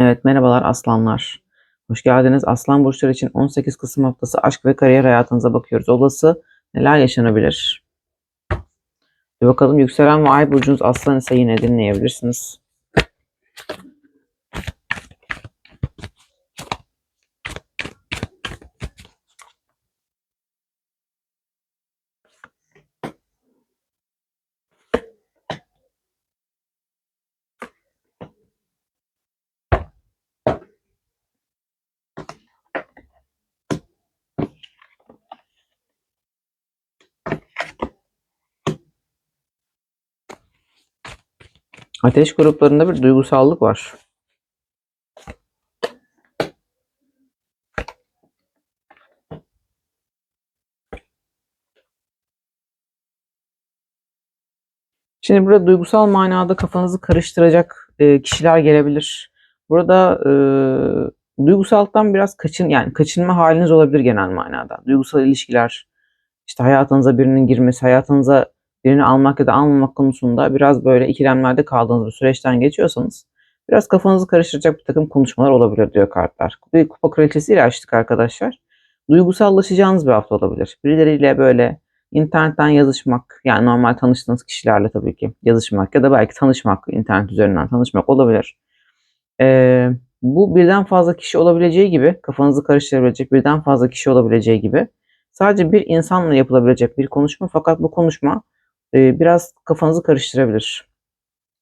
Evet, merhabalar aslanlar. Hoş geldiniz. Aslan burçları için 18 Kasım haftası aşk ve kariyer hayatınıza bakıyoruz. Olası neler yaşanabilir? Bir bakalım yükselen ve ay burcunuz aslan ise yine dinleyebilirsiniz. Ateş gruplarında bir duygusallık var. Şimdi burada duygusal manada kafanızı karıştıracak e, kişiler gelebilir. Burada e, duygusallıktan biraz kaçın yani kaçınma haliniz olabilir genel manada. Duygusal ilişkiler, işte hayatınıza birinin girmesi, hayatınıza birini almak ya da almamak konusunda biraz böyle ikilemlerde kaldığınız bir süreçten geçiyorsanız biraz kafanızı karıştıracak bir takım konuşmalar olabilir diyor kartlar. Bir kupa kraliçesiyle açtık arkadaşlar. Duygusallaşacağınız bir hafta olabilir. Birileriyle böyle internetten yazışmak, yani normal tanıştığınız kişilerle tabii ki yazışmak ya da belki tanışmak, internet üzerinden tanışmak olabilir. Ee, bu birden fazla kişi olabileceği gibi, kafanızı karıştırabilecek birden fazla kişi olabileceği gibi sadece bir insanla yapılabilecek bir konuşma fakat bu konuşma e, biraz kafanızı karıştırabilir.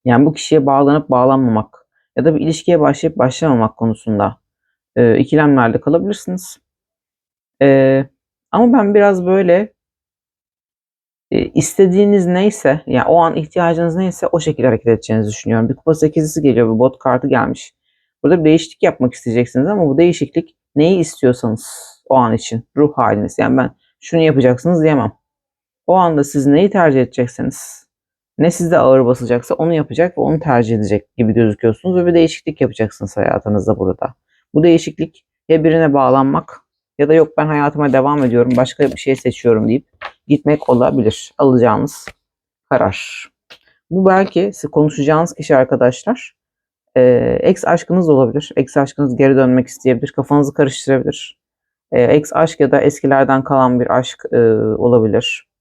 Yani bu kişiye bağlanıp bağlanmamak ya da bir ilişkiye başlayıp başlamamak konusunda e, ikilemlerde kalabilirsiniz. E, ama ben biraz böyle e, istediğiniz neyse, yani o an ihtiyacınız neyse o şekilde hareket edeceğinizi düşünüyorum. Bir kupa sekizlisi geliyor, bir bot kartı gelmiş. Burada bir değişiklik yapmak isteyeceksiniz ama bu değişiklik neyi istiyorsanız o an için, ruh haliniz. Yani ben şunu yapacaksınız diyemem. O anda siz neyi tercih edeceksiniz? Ne sizde ağır basacaksa onu yapacak ve onu tercih edecek gibi gözüküyorsunuz ve bir değişiklik yapacaksınız hayatınızda burada. Bu değişiklik ya birine bağlanmak ya da yok ben hayatıma devam ediyorum başka bir şey seçiyorum deyip gitmek olabilir. Alacağınız karar. Bu belki siz konuşacağınız kişi arkadaşlar e, ex aşkınız olabilir. Ex aşkınız geri dönmek isteyebilir. Kafanızı karıştırabilir. E, ex aşk ya da eskilerden kalan bir aşk e, olabilir.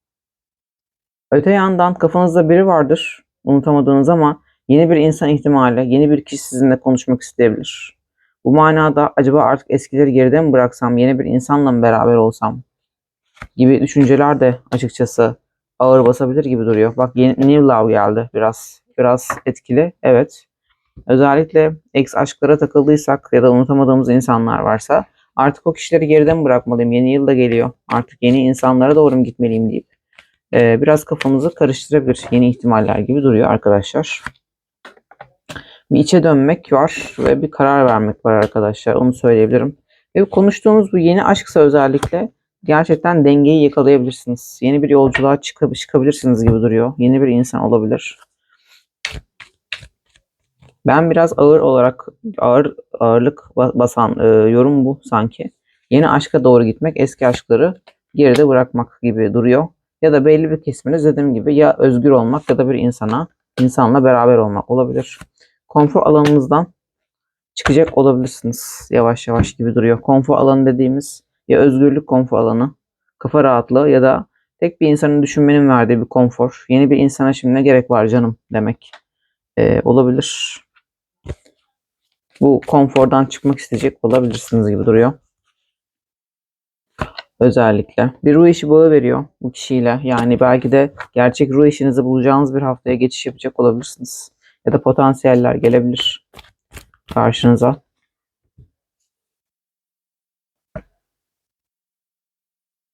Öte yandan kafanızda biri vardır unutamadığınız ama yeni bir insan ihtimali, yeni bir kişi sizinle konuşmak isteyebilir. Bu manada acaba artık eskileri geride mi bıraksam, yeni bir insanla mı beraber olsam gibi düşünceler de açıkçası ağır basabilir gibi duruyor. Bak yeni New Love geldi biraz. Biraz etkili. Evet. Özellikle ex aşklara takıldıysak ya da unutamadığımız insanlar varsa artık o kişileri geride mi bırakmalıyım? Yeni yıl da geliyor. Artık yeni insanlara doğru mu gitmeliyim deyip e, biraz kafamızı karıştırabilir. Yeni ihtimaller gibi duruyor arkadaşlar. Bir içe dönmek var ve bir karar vermek var arkadaşlar. Onu söyleyebilirim. Ve konuştuğumuz bu yeni aşksa özellikle gerçekten dengeyi yakalayabilirsiniz. Yeni bir yolculuğa çıkab çıkabilirsiniz gibi duruyor. Yeni bir insan olabilir. Ben biraz ağır olarak ağır ağırlık basan e, yorum bu sanki. Yeni aşka doğru gitmek, eski aşkları geride bırakmak gibi duruyor. Ya da belli bir kesminiz dediğim gibi ya özgür olmak ya da bir insana, insanla beraber olmak olabilir. Konfor alanınızdan çıkacak olabilirsiniz yavaş yavaş gibi duruyor. Konfor alanı dediğimiz ya özgürlük konfor alanı, kafa rahatlığı ya da tek bir insanın düşünmenin verdiği bir konfor. Yeni bir insana şimdi ne gerek var canım demek e, olabilir. Bu konfordan çıkmak isteyecek olabilirsiniz gibi duruyor. Özellikle. Bir ruh işi bağı veriyor bu kişiyle. Yani belki de gerçek ruh işinizi bulacağınız bir haftaya geçiş yapacak olabilirsiniz. Ya da potansiyeller gelebilir karşınıza.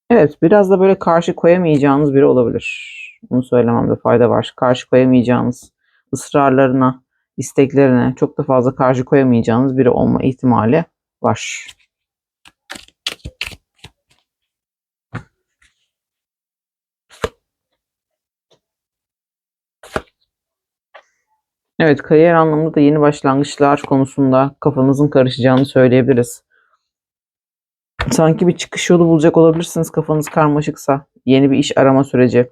Evet, biraz da böyle karşı koyamayacağınız biri olabilir. Bunu söylememde fayda var. Karşı koyamayacağınız ısrarlarına, isteklerine çok da fazla karşı koyamayacağınız biri olma ihtimali var. Evet, kariyer anlamında da yeni başlangıçlar konusunda kafanızın karışacağını söyleyebiliriz. Sanki bir çıkış yolu bulacak olabilirsiniz kafanız karmaşıksa. Yeni bir iş arama süreci.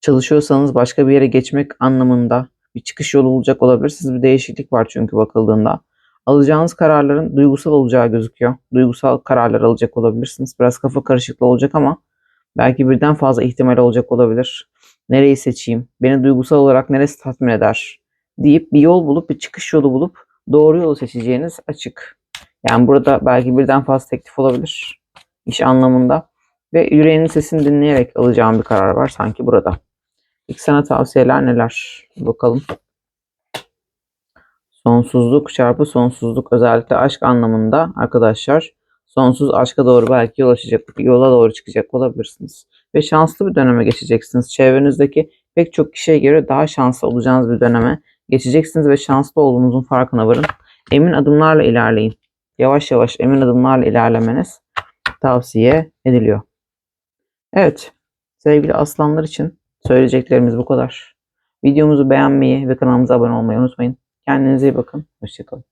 Çalışıyorsanız başka bir yere geçmek anlamında bir çıkış yolu bulacak olabilirsiniz. Bir değişiklik var çünkü bakıldığında. Alacağınız kararların duygusal olacağı gözüküyor. Duygusal kararlar alacak olabilirsiniz. Biraz kafa karışıklığı olacak ama belki birden fazla ihtimal olacak olabilir. Nereyi seçeyim? Beni duygusal olarak neresi tatmin eder? deyip bir yol bulup bir çıkış yolu bulup doğru yolu seçeceğiniz açık. Yani burada belki birden fazla teklif olabilir iş anlamında ve yüreğinin sesini dinleyerek alacağım bir karar var sanki burada. İlk sana tavsiyeler neler? Bakalım. Sonsuzluk çarpı sonsuzluk özellikle aşk anlamında arkadaşlar sonsuz aşka doğru belki yol açacak, yola doğru çıkacak olabilirsiniz. Ve şanslı bir döneme geçeceksiniz. Çevrenizdeki pek çok kişiye göre daha şanslı olacağınız bir döneme geçeceksiniz ve şanslı olduğunuzun farkına varın. Emin adımlarla ilerleyin. Yavaş yavaş emin adımlarla ilerlemeniz tavsiye ediliyor. Evet, sevgili aslanlar için söyleyeceklerimiz bu kadar. Videomuzu beğenmeyi ve kanalımıza abone olmayı unutmayın. Kendinize iyi bakın. Hoşçakalın.